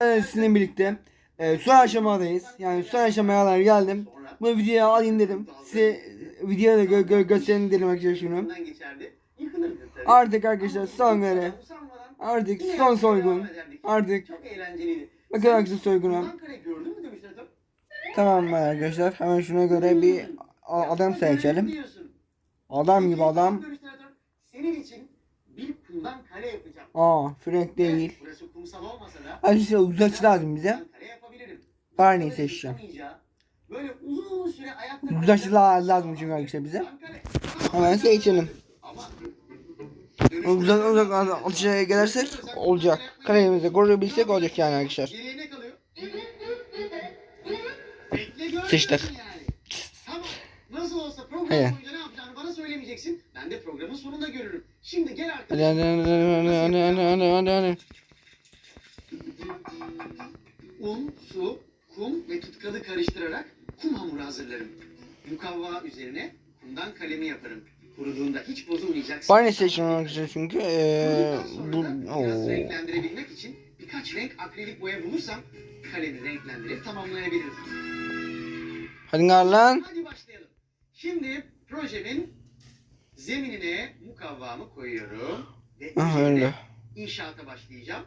Evet, sizinle birlikte e, son aşamadayız. Yani son aşamaya kadar geldim. Bu videoyu alayım dedim. Size videoyu da gö gö göstereyim dedim arkadaşlar şunu. Artık arkadaşlar son. Usanmadan Artık son soygun. Artık Çok eğlenceliydi. bakın arkadaşlar tabii. Tamam mı arkadaşlar? Hemen şuna göre bir a- adam seçelim. Adam gibi adam. Senin için bir kumdan kale yapacağım. Aa Frank değil. Evet, Burası kumsal olmasa da Arkadaşlar uzakçı lazım bize. kale yapabilirim. Böyle seçeceğim. yıkamayacağı, Böyle uzun süre ayakta la- lazım çünkü arkadaşlar bize. Hemen seçelim. Ama Uzak uzak atışa gelirsek olacak. Kalemizi koruyabilsek olacak yani arkadaşlar. Seçtik. Yani. Tamam. Nasıl olsa program Evet. boyunca ne yapacağını bana söylemeyeceksin. Ben de programın sonunda görürüm. Şimdi gel Hadi arkadaşım. hadi hadi hadi hadi hadi hadi hadi. Un, su, kum ve tutkalı karıştırarak kum hamuru hazırlarım. Mukavva üzerine kumdan kalemi yaparım. Kuruduğunda hiç bozulmayacak. Barney seçiyorum arkadaşlar çünkü Kuruduktan bu biraz renklendirebilmek için birkaç renk akrilik boya bulursam kalemi renklendirip tamamlayabilirim. Hadi lan. Hadi başlayalım. Şimdi projemin zeminine mukavvamı koyuyorum. Ve Ah üzerine öyle. inşaata başlayacağım.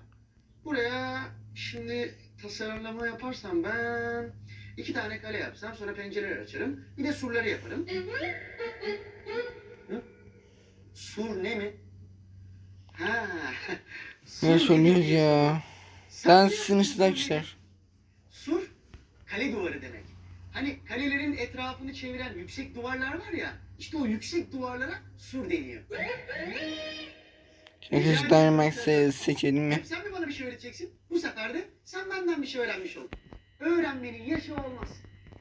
Buraya şimdi tasarlama yaparsam ben iki tane kale yapsam sonra pencereler açarım. Bir de surları yaparım. Hı? Sur ne mi? Ha. Ne söylüyoruz ya? Sen Ben bir sınırsız sur arkadaşlar. Sur, kale duvarı demek. Hani kalelerin etrafını çeviren yüksek duvarlar var ya, işte o yüksek duvarlara sur deniyor. Arkadaşlar Dynamax se- seçelim mi? Hep sen mi bana bir şey öğreteceksin? Bu sefer de sen benden bir şey öğrenmiş ol. Öğrenmenin yaşı olmaz.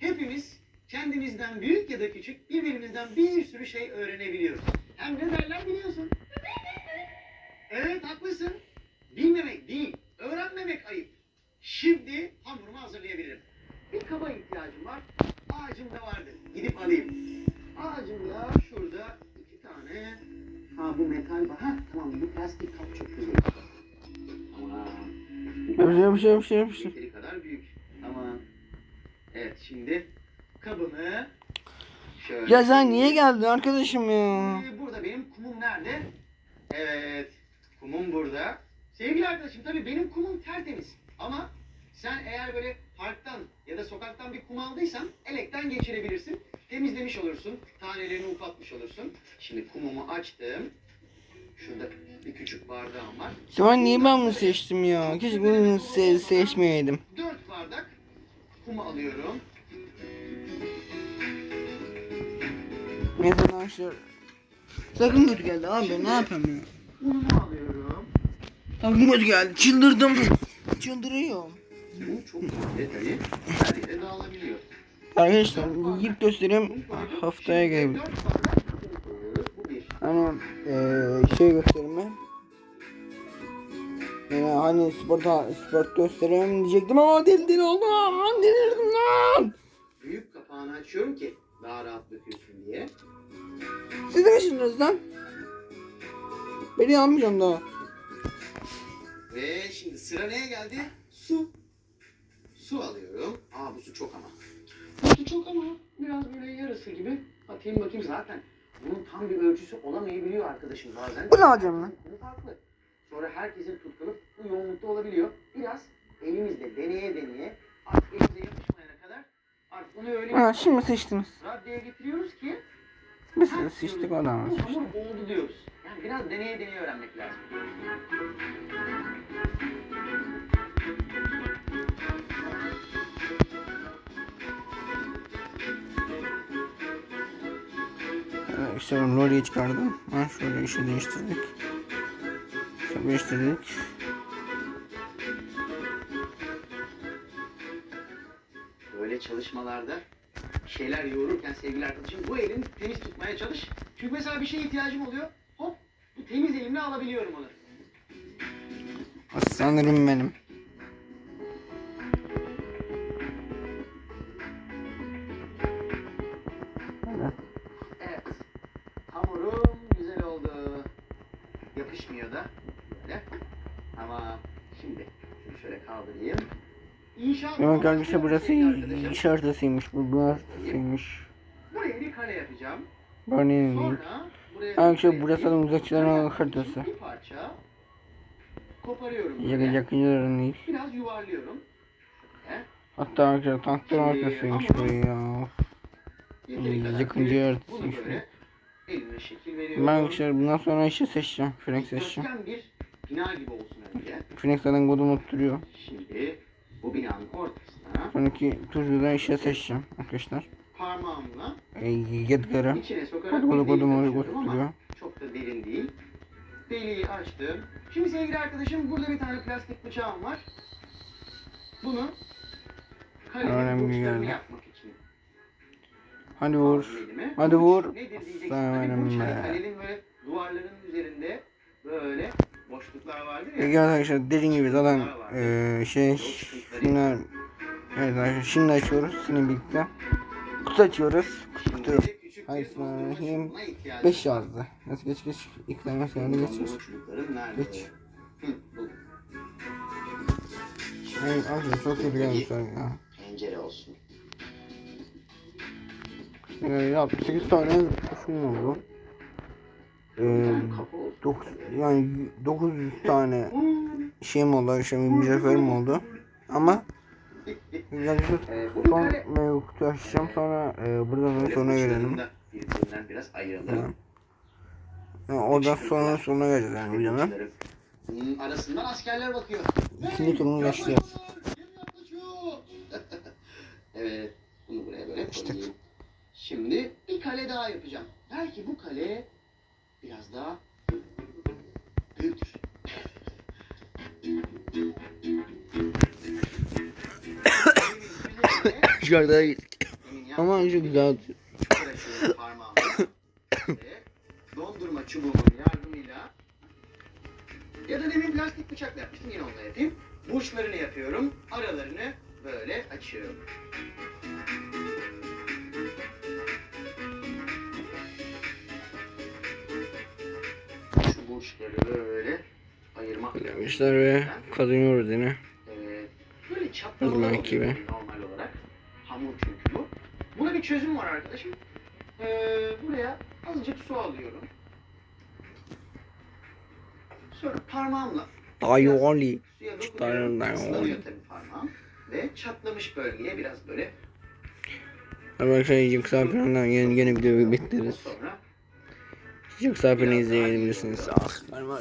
Hepimiz kendimizden büyük ya da küçük birbirimizden bir sürü şey öğrenebiliyoruz. Hem ne derler biliyorsun. Evet haklısın. Bilmemek değil, öğrenmemek ayıp. Şimdi hamurumu hazırlayabilirim. Bir kaba ihtiyacım var. Ağacım da vardı. Gidip alayım. Ağacımda şurada iki tane. Ha bu metal var. Ha tamam bu plastik kap çok güzel. Şey bir şey bir şey. Yeteri kadar büyük. Tamam. Evet şimdi kabımı şöyle. Ya sen niye geldin arkadaşım ya? Ee, Burada benim kumum nerede? Evet. Kumum burada. Sevgili arkadaşım tabii benim kumum tertemiz. Ama sen eğer böyle parktan ya da sokaktan bir kum aldıysan elekten geçirebilirsin. Temizlemiş olursun. Tanelerini ufaltmış olursun. Şimdi kumumu açtım. Şurada bir küçük bardağım var. Sen niye ben bunu seçtim ya? Keşke bunu se seçmeyeydim. Dört bardak kumu alıyorum. Neyse arkadaşlar. Sakın kötü geldi abi ben ne yapayım ya? Unumu alıyorum. Sakın kötü geldi çıldırdım. Çıldırıyorum. Bu çok tabii. Her yere dağılabiliyor. Arkadaşlar yiyip göstereyim haftaya gelebilir. Hani eee şey göstereyim ben. Yani hani sporta sport göstereyim diyecektim ama deli deli oldu. Aman delirdim lan. Büyük kapağını açıyorum ki daha rahat dökülsün diye. Siz de kaçırdınız lan. Beni almayacağım daha. Ve şimdi sıra neye geldi? Su. Su alıyorum. Aa bu su çok ama. Su çok ama biraz böyle yarısı gibi. Atayım bakayım zaten. Bunun tam bir ölçüsü olamayabiliyor arkadaşım bazen. Bu ne alacağım lan? Bu farklı. Sonra herkesin tutkunup bu yoğunlukta olabiliyor. Biraz elimizde deneye deneye artık elimize yapışmayana kadar artık bunu öyle Ha şimdi seçtiniz. raddeye getiriyoruz ki Biz de seçtik seçtik. hamur oldu diyoruz. Yani biraz deneye deneye öğrenmek lazım. İşte Lori'yi çıkardım. Ha şöyle işi değiştirdik. İşte değiştirdik. Böyle çalışmalarda bir şeyler yoğururken sevgili arkadaşım bu elini temiz tutmaya çalış. Çünkü mesela bir şeye ihtiyacım oluyor. Hop bu temiz elimle alabiliyorum onu. Sanırım benim. Demek arkadaşlar burası iş haritasıymış. Bu haritasıymış. Buraya bir kale yapacağım. Örneğin. Sonra buraya Arkadaşlar burası da uzakçıların haritası. Bir parça koparıyorum. Yakın böyle. yakıncıların değil. Biraz yuvarlıyorum. He? Hatta arkadaşlar tankların haritasıymış buraya ya. Kadar Yakıncı haritasıymış Bunu bu. böyle eline şekil veriyorum. Ben arkadaşlar bundan sonra işi seçeceğim. Phoenix seçeceğim. Bir bina gibi olsun önce. Phoenix zaten kodum oturuyor. Şimdi bu binanın ortasına Sonraki turda işe seçeceğim arkadaşlar. parmağımla E, Yedgar'ı. içine sokarak Hadi bir bunu delik kodum açıyorum ama oturuyor. çok da derin değil. Deliği açtım. Şimdi sevgili arkadaşım burada bir tane plastik bıçağım var. Bunu kalemin geldi. yapmak için Hadi vur. Hadi vur. Nedir diyeceksin. Sana Hani burç benim be. kalenin böyle duvarların üzerinde böyle boşluklar vardır ya. Peki arkadaşlar dediğim gibi zaten e, şey şunlar Evet arkadaşlar şimdi açıyoruz seninle birlikte. Kutu açıyoruz. Kutu. Dondurma ihtiyacı 5 var. yazdı. Nasıl geç geç. İlk tane nerede? Geç. Bu. Hayır arkadaşlar çok kötü gelmişler ya. Pencere olsun. Ee, ya 8 tane şunun oldu. 9, yani 900 tane şeyim oldu arkadaşlar mücevherim oldu. Ama Arkadaşlar Ee, son kutu açacağım sonra e, buradan sonra Böyle sona gelelim. da Birbirinden biraz ayıralım. Yani oradan sonra geleceğiz yani videonun. Arasından askerler bakıyor. İkinci. Kim yaklaşıyor? evet. Bunu buraya böyle koyayım. Şimdi bir kale daha yapacağım. Belki bu kale biraz daha büyüktür. Dışarıda ama çok güzel. Ve dondurma çubuğumun yardımıyla ya da demin plastik bıçakla yapmıştım yine onunla yapayım. Burçlarını yapıyorum. Aralarını böyle açıyorum. Burçları böyle ayırmak Arkadaşlar ve kazanıyoruz yine. ee, böyle Uzman oluyor gibi. normal olarak. Hamur çünkü bu. Buna bir çözüm var arkadaşım. Ee, buraya azıcık su alıyorum. Sonra parmağımla onu. tabii parmağım. Ve çatlamış bölgeye biraz böyle Arkadaşlar yoksa yapıyorum yeni, yeni video bekleriz. sonra Yoksa yapını izleyebilirsiniz. Ah.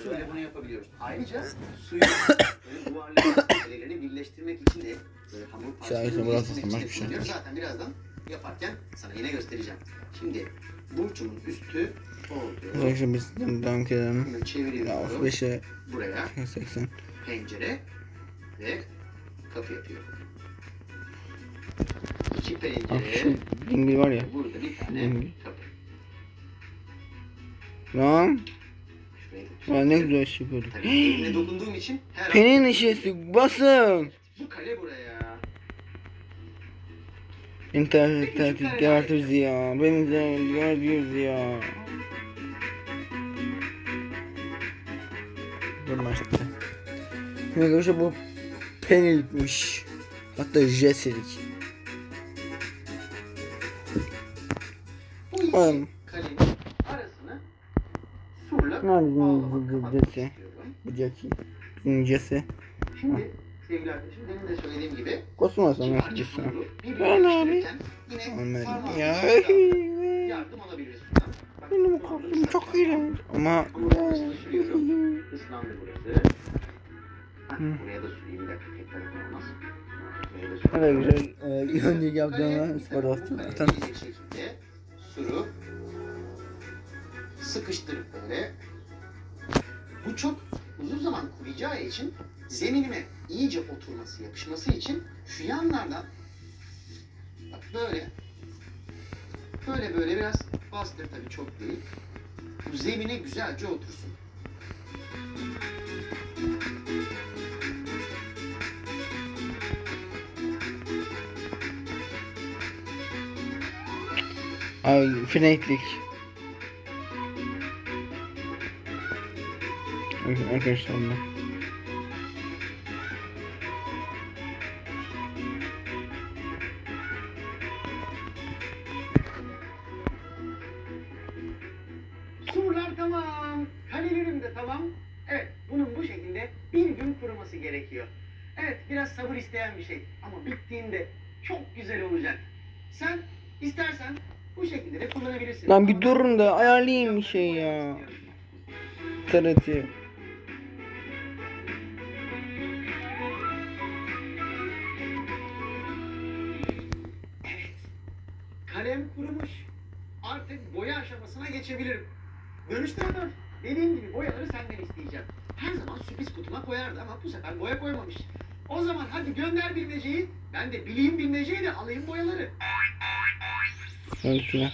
Şöyle bunu yapabiliyoruz. Ayrıca suyu böyle duvarların kaleleri birleştirmek için de böyle hamur parçalarını birleştirmek için de bir şey. kullanıyoruz. Zaten birazdan yaparken sana yine göstereceğim. Şimdi burcumun üstü oldu. Arkadaşlar biz devam edelim. Bunu Ya çeviriyorum. 5'e Buraya 80. pencere ve kapı yapıyorum. İki Ah pencere. şu dingil var ya. Burada bir tane Hı. kapı. Lan. Ya ne güzel şey yapıyorduk. Tabii dokunduğum için her Penin işesi basın. bu kale buraya. İnternet tertip gebertiriz ya. Beni de gebertiriz ya. Dur başladı. Şimdi arkadaşlar bu penilmiş. Hatta iki Oğlum. Kalenin arasını surla Nerede bağlamak, bu kapatmak cesi? istiyorum. Bu jesi. İncesi. Şimdi sevgili arkadaşım demin de söylediğim gibi Kosmos hamuru Ben abi. parmağımızla ya. yardım alabiliriz Benim ıslak çok iyi. Ama. Islandı burası. Buraya da süreyim da sürüyorum. Evet güzel. Kaleye ispat bu attım kaleye zaten. suru sıkıştırıp böyle bu çok uzun zaman kuruyacağı için zeminime iyice oturması, yapışması için şu yanlardan bak böyle böyle böyle biraz bastır tabii çok değil. Bu zemine güzelce otursun. Ay feneklik. arkadaşlar bunlar. Surlar tamam. Kalelerim de tamam. Evet bunun bu şekilde bir gün kuruması gerekiyor. Evet biraz sabır isteyen bir şey ama bittiğinde çok güzel olacak. Sen istersen bu şekilde de kullanabilirsin. Lan bir durun da ayarlayayım bir şey ya. Tarati. Geçebilirim. Dönüşte dön. Dediğim gibi boyaları senden isteyeceğim. Her zaman sürpriz kutuma koyardı ama bu sefer boya koymamış. O zaman hadi gönder bilmeceyi. Ben de bileyim bilmeceyi de alayım boyaları. Ölçüne.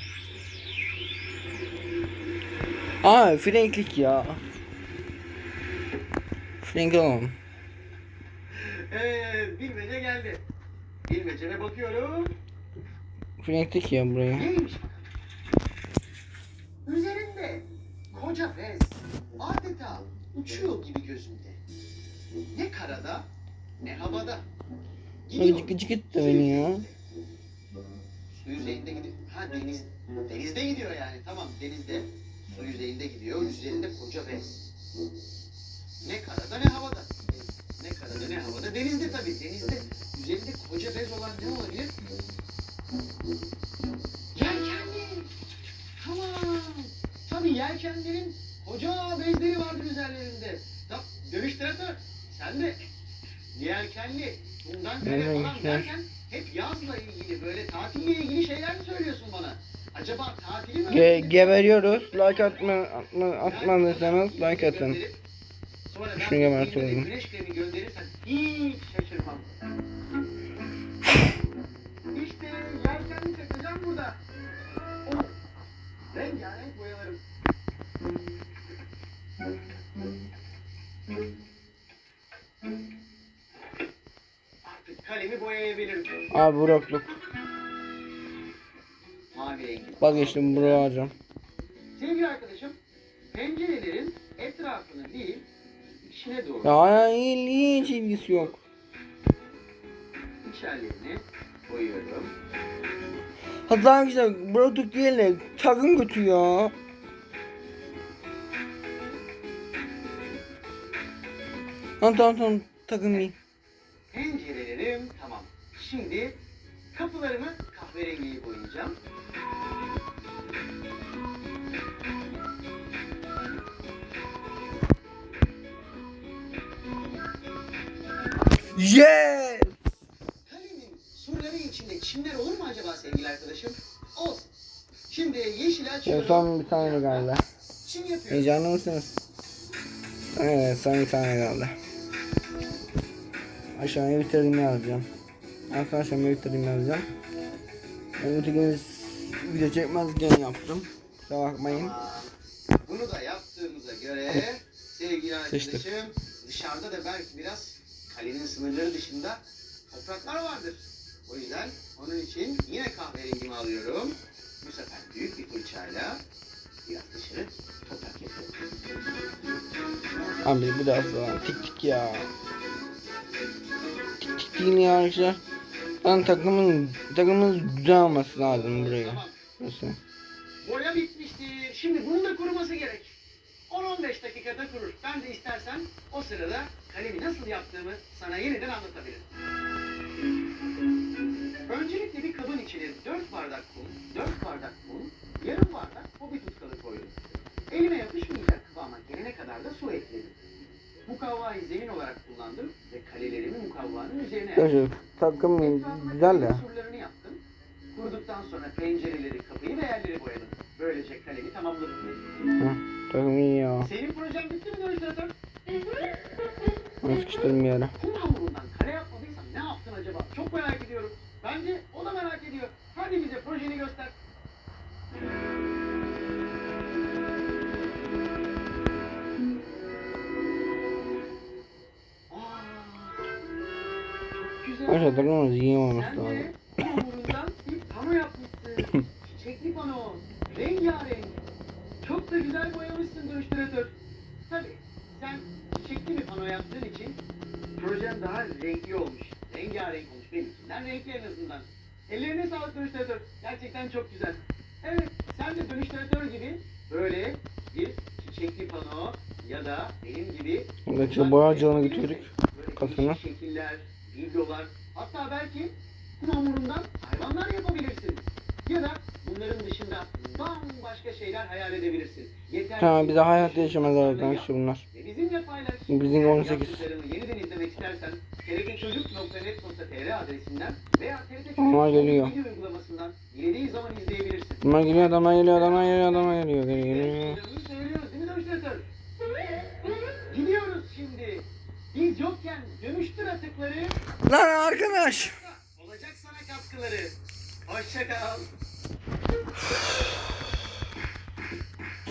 Aa Franklik ya. Frank oğlum. Ee, bilmece geldi. Bilmeceme bakıyorum. Franklik ya buraya. Neymiş bakalım? Üzerinde koca bez adeta uçuyor gibi gözümde. Ne karada ne havada. Gıcık gıcık etti beni ya. Su yüzeyinde gidiyor. Ha deniz, denizde gidiyor yani. Tamam denizde. Su yüzeyinde gidiyor. Üzerinde koca bez. Ne karada ne havada. Ne karada ne havada. Denizde tabii. Denizde üzerinde koca bez olan ne olabilir? Yelkenlerin koca bezleri vardır üzerlerinde. Tabii dönüş traktör. Sen de yelkenli. Bundan kale Evet, falan derken hep yazla ilgili böyle tatille ilgili şeyler mi söylüyorsun bana? Acaba tatili mi? Ge geberiyoruz. Like atma, atma atmadıysanız like atın. Sonra Şunu gebertiyorum. güneş kremi gönderirsen hiç şaşırmam. İşte yelkenli çakacağım burada. Oh, rengarenk boyalarım. Artık kalemi boyayabilirim. Abi brokluk. Mavi rengi. Vazgeçtim bro alacağım. Sevgili arkadaşım, pencerelerin etrafını değil, içine doğru Ya hiç ilgisi yok. içerlerini boyuyorum. Hatta arkadaşlar brokluk değil de takım kötü ya. Tamam tamam tamam takım değil. Pencerelerim tamam. Şimdi kapılarımı kahverengiye boyayacağım. Yes! Kalemin surları içinde çimler olur mu acaba sevgili arkadaşım? Olsun. Şimdi yeşili Ya açıyorum. son bir tane galiba. Çim yapıyorum. Heyecanlı mısınız? Evet son bir tane kaldı. Aşağıya bitirdim yazacağım. Aslında aşağıya bitirdim yazacağım. Ben ötekiniz video çekmezken yaptım. Kusura bakmayın. Bunu da yaptığımıza göre sevgili arkadaşım dışarıda da belki biraz kalenin sınırları dışında topraklar vardır. O yüzden onun için yine kahverengimi alıyorum. Bu sefer büyük bir fırçayla biraz dışarı toprak yapıyorum. Abi bu da tik tik ya. Ya arkadaşlar. Lan takımın takımın güzel olması lazım buraya. Nasıl? Boya bitmiştir. Şimdi bunun da kuruması gerek. 10-15 dakikada kurur. Ben de istersen o sırada kalemi nasıl yaptığımı sana yeniden anlatabilirim. Arkadaşlar takım güzel yaptım. Kuruduktan sonra pencereleri, kapıyı ve yerleri boyadım. Böylece kalemi tamamladım. Hı, takım iyi ya. Senin projen bitti mi Dönüştüratör? Onu sıkıştırdım bir iyi olması Sen lazım. Çiçekli pano. Rengarenk. Çok da güzel boyamışsın dönüştüratör. Tabii sen çiçekli bir pano yaptığın için projen daha renkli olmuş. Rengarenk olmuş. Benimkinden renkli en azından. Ellerine sağlık dönüştüratör. Gerçekten çok güzel. Evet sen de dönüştüratör gibi böyle bir çiçekli pano ya da benim gibi Arkadaşlar boyacılığına götürdük. Böyle dakikasını. Şekiller, videolar, hatta belki hamurundan hayvanlar yapabilirsin. Ya da bunların dışında bambaşka şeyler hayal edebilirsin. Yeter Tamam bize hayatta bu yaşamazlar yapı arkadaşlar bunlar. bizimle paylaş. Bizim Eğer 18. yaptıklarımı yeniden izlemek istersen trbçocuk.net.tr adresinden veya TRT Onlar geliyor. uygulamasından dilediğin zaman izleyebilirsin. Bunlar geliyor adamlar geliyor adamlar geliyor adamlar geliyor geliyor Lan arkadaş. Olacak sana katkıları. Hoşçakal.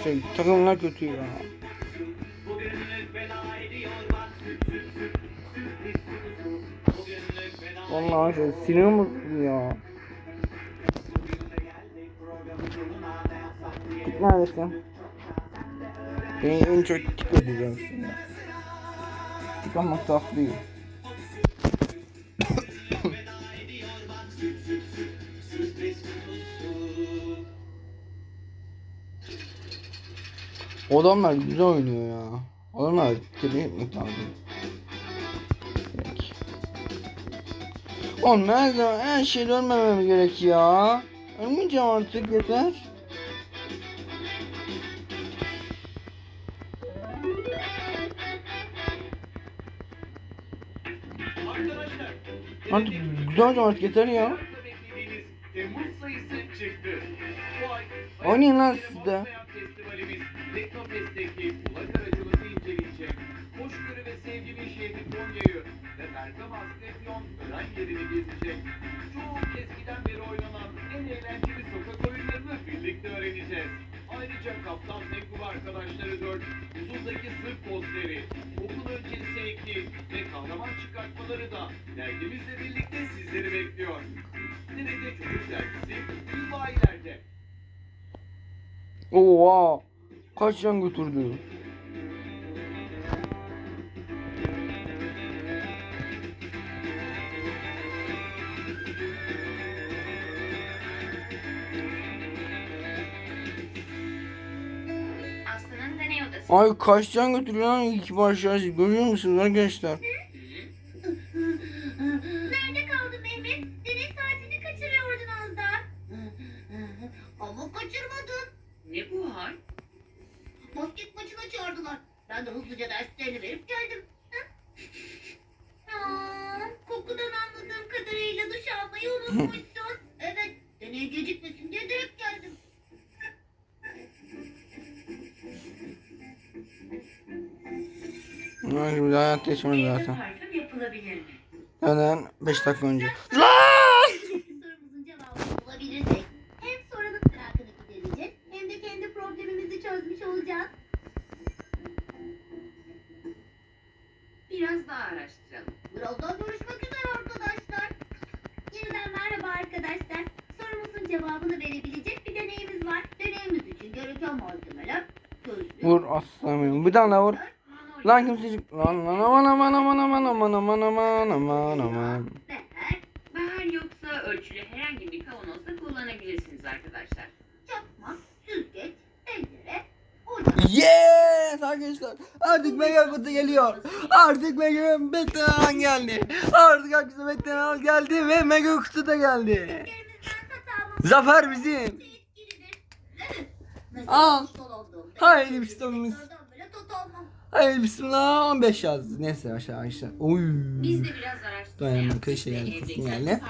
Şey, takımlar kötü ya. Vallahi şey, sinirim bozuldu ya. Neredesin? Beni en çok kitlediler şimdi. Tıkanmak tuhaf değil. Adamlar güzel oynuyor ya. Adamlar tebrik etmek lazım. Oğlum her zaman her şeyi ölmemem gerek ya. Ölmeyeceğim artık yeter. Artık güzel olacağım artık yeter ya. Oynayın lan siz de. Hayat Festivalimiz Teknofest'teki ulak aracımızı inceleyecek. Hoşgörü ve sevgili şehri Konya'yı ve Bergama Asklepion öğren yerini gezecek. Çok eskiden beri oynanan en eğlenceli sokak oyunlarını birlikte öğreneceğiz. Ayrıca Kaptan Mekub arkadaşları 4, Uzundaki Sırp posteri, okul öncesi ekli ve kahraman çıkartmaları da dergimizle birlikte sizleri bekliyor. TRT Çocuk Dergisi bir bayilerde. Oha. Kaç can götürdü? Ay kaç can götürüyor lan iki başlar. Görüyor musunuz arkadaşlar? Nerede kaldın Mehmet? Deney saatini kaçırıyordun az daha. Ama kaçırmadın. Ne bu hal? Basket maçına çağırdılar. Ben de hızlıca derslerini verip geldim. Aa, kokudan anladığım kadarıyla duş almayı unutmuşsun. evet, deney gecikmesin diye direkt geldim. Ay, Şimdi hayatta yaşamadı zaten. parfüm yapılabilir mi? Neden? 5 dakika önce. sorumuzun cevabını bulabilirsek olacağız. Biraz daha araştıralım. Birazdan görüşmek üzere arkadaşlar. Yeniden merhaba arkadaşlar. Sorumuzun cevabını verebilecek bir deneyimiz var. Deneyimiz için gereken malzemeler gözlük, Vur aslanım. Bir tane vur. Lan kimsecik. Lan lan aman aman aman aman aman aman aman aman aman. Yes arkadaşlar. Artık mega kutu geliyor. Artık mega beklenen geldi. Artık herkese beklenen geldi ve mega kutu da geldi. Zafer bizim. Al. Haydi bismillah. Hayır bismillah 15 yazdı. Neyse aşağı aşağı. Oy. Biz de biraz yaptık kışa ve geldi,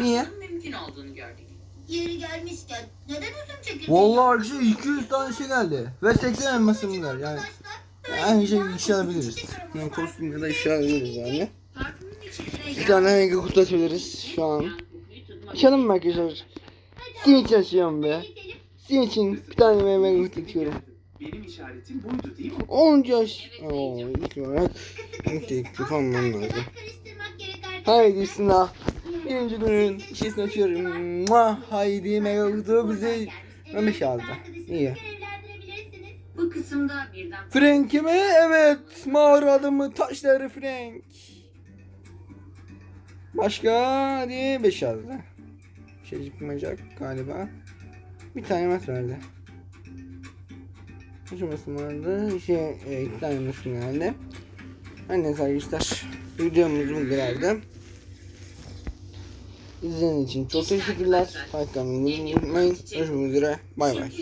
Niye? mümkün olduğunu gördük. Yeri gelmişken neden üzüm çekirdeği Vallahi arkadaşlar 200 tane şey geldi. Ve 80 elmasım var yani. Aynı şey işe alabiliriz. Yani kostüm ya da işe alabiliriz yani. Bir tane mega kutu açabiliriz şu an. Açalım mı arkadaşlar? Sizin için açıyorum be. Sizin için bir tane mega kutu açıyorum. Benim işaretim buydu değil mi? 10 yaş. Oo, ilk olarak ilk teklif almam lazım. Haydi bismillah. Birinci günün şişesini açıyorum. Muah, haydi mega kutu bize Memiş aldı. İyi. Bu kısımda birden Frank mi? Evet. Mağara adamı taşları Frank. Başka hadi 5 yazdı. Bir şey çıkmayacak galiba. Bir tane mat verdi. Kaç olması vardı? Şey, e, iki tane olması geldi. Her neyse arkadaşlar. Videomuz bu kadardı. İzlediğiniz için çok teşekkürler. Like, unutmayın. Görüşmek üzere. Bay bay.